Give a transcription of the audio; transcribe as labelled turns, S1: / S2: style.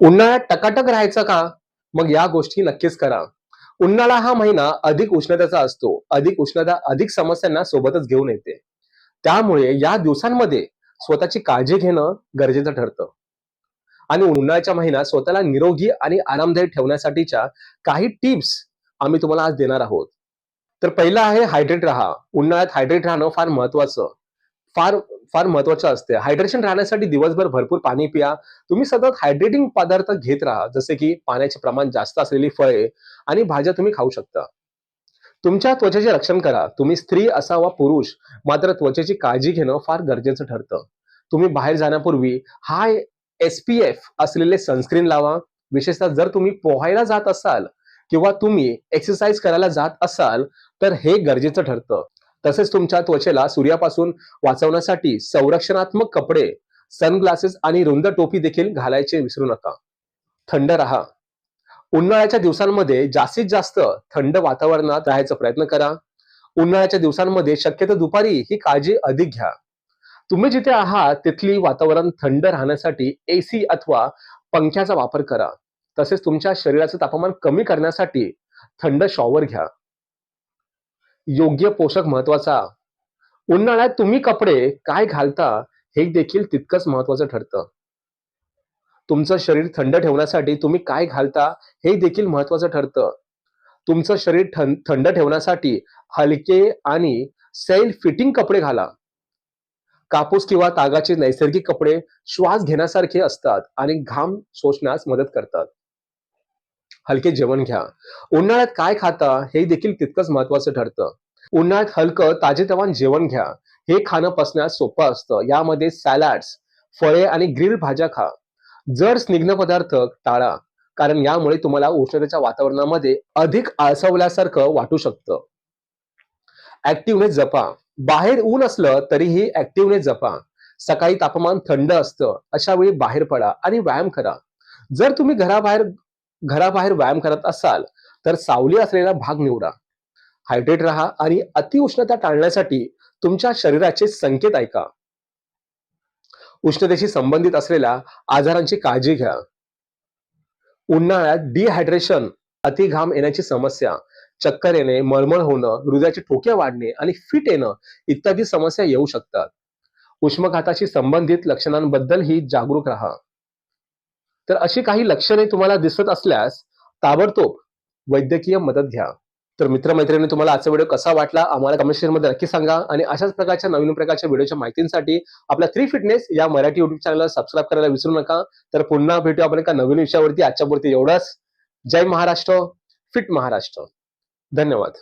S1: उन्हाळ्यात टकाटक राहायचं का? मग या गोष्टी नक्कीच करा. उन्हाळा हा महिना अधिक उष्णतेचा असतो. अधिक उष्णता अधिक समस्यांना सोबतच घेऊन येते. त्यामुळे या दिवसांमध्ये स्वतःची काळजी घेणं गरजेचं ठरतं. आणि उन्हाळ्याच्या महिन्यात स्वतःला निरोगी आणि आरामदायी ठेवण्यासाठीच्या काही टिप्स आम्ही तुम्हाला आज देणार आहोत. तर पहिलं आहे हायड्रेट राहा. उन्हाळ्यात हायड्रेट राहणं फार महत्वाचं फार फार महत्वाचं असते. हायड्रेशन राहण्यासाठी दिवसभर भरपूर पाणी पिया. तुम्ही सतत हायड्रेटिंग पदार्थ घेत राहा. जसे की पाण्याचे प्रमाण जास्त असलेली फळे आणि भाज्या तुम्ही खाऊ शकता. तुमच्या त्वचेचे रक्षण करा. तुम्ही स्त्री असावा पुरुष मात्र त्वचेची काळजी घेणं फार गरजेचं ठरतं. तुम्ही बाहेर जाण्यापूर्वी हाय एस पी एफ असलेले सनस्क्रीन लावा. विशेषतः जर तुम्ही पोहायला जात असाल किंवा तुम्ही एक्सरसाइज करायला जात असाल तर हे गरजेचं ठरतं. तसेच तुमच्या त्वचेला सूर्यापासून वाचवण्यासाठी संरक्षणात्मक कपडे सनग्लासेस आणि रुंद टोपी देखील घालायचे विसरू नका. थंड राहा. उन्हाळ्याच्या दिवसांमध्ये जास्तीत जास्त थंड वातावरणात राहायचा प्रयत्न करा. उन्हाळ्याच्या दिवसांमध्ये शक्यतो दुपारी ही काळजी अधिक घ्या. तुम्ही जिथे आहात तिथली वातावरण थंड राहण्यासाठी एसी अथवा पंख्याचा वापर करा. तसेच तुमच्या शरीराचं तापमान कमी करण्यासाठी थंड शॉवर घ्या. योग्य पोषक महत्त्वाचा. उन्हाळ्यात तुम्ही कपडे काय घालता हे देखील तितकंच महत्वाचं ठरतं. तुमचं शरीर थंड ठेवण्यासाठी तुम्ही काय घालता हे देखील महत्वाचं ठरतं. तुमचं शरीर थंड ठेवण्यासाठी हलके आणि सैल फिटिंग कपडे घाला. कापूस किंवा तागाचे नैसर्गिक कपडे श्वास घेण्यासारखे असतात आणि घाम शोषण्यास मदत करतात. हलके जेवण घ्या. उन्हाळ्यात काय खाता हे देखील तितकंच महत्वाचं ठरतं. उन्हाळ्यात हलकं ताजेतवान जेवण घ्या. हे खाणं पसण्यास सोपं असतं. यामध्ये सॅलॅड्स फळे आणि ग्रिल भाज्या खा. जर स्निग्ध पदार्थ टाळा. कारण यामुळे तुम्हाला उष्णतेच्या वातावरणामध्ये अधिक आळसवल्यासारखं वाटू शकतं. ऍक्टिव्हनेस जपा. बाहेर ऊन असलं तरीही ऍक्टिव्हनेस जपा. सकाळी तापमान थंड असतं. अशा वेळी बाहेर पडा आणि व्यायाम करा. जर तुम्ही घराबाहेर घराबाहेर व्यायाम करत असाल तर सावली असलेला भाग निवडा. हायड्रेट राहा आणि अतिउष्णता टाळण्यासाठी तुमच्या शरीराचे संकेत ऐका. उष्णतेशी संबंधित असलेल्या आजारांची काळजी घ्या. उन्हाळ्यात डिहायड्रेशन अतिघाम येण्याची समस्या चक्कर येणे मळमळ होणं हृदयाचे ठोके वाढणे आणि फिट येणं इत्यादी समस्या येऊ शकतात. उष्मघाताशी संबंधित लक्षणांबद्दलही जागरूक राहा. तर अशी काही लक्षणे तुम्हाला दिसत असल्यास ताबडतोब वैद्यकीय मदत घ्या. तर मित्रमैत्रिणी तुम्हाला आजचा व्हिडिओ कसा वाटला आम्हाला कमेंट नक्की सांगा आणि अशाच प्रकारच्या नवीन प्रकारच्या व्हिडिओच्या माहितीसाठी आपल्या थ्री फिटनेस या मराठी युट्यूब चॅनलला सबस्क्राईब करायला विसरू नका. तर पुन्हा भेटू आपण एका नवीन विषयावरती. आजच्यापुरती एवढंच. जय महाराष्ट्र. फिट महाराष्ट्र. धन्यवाद.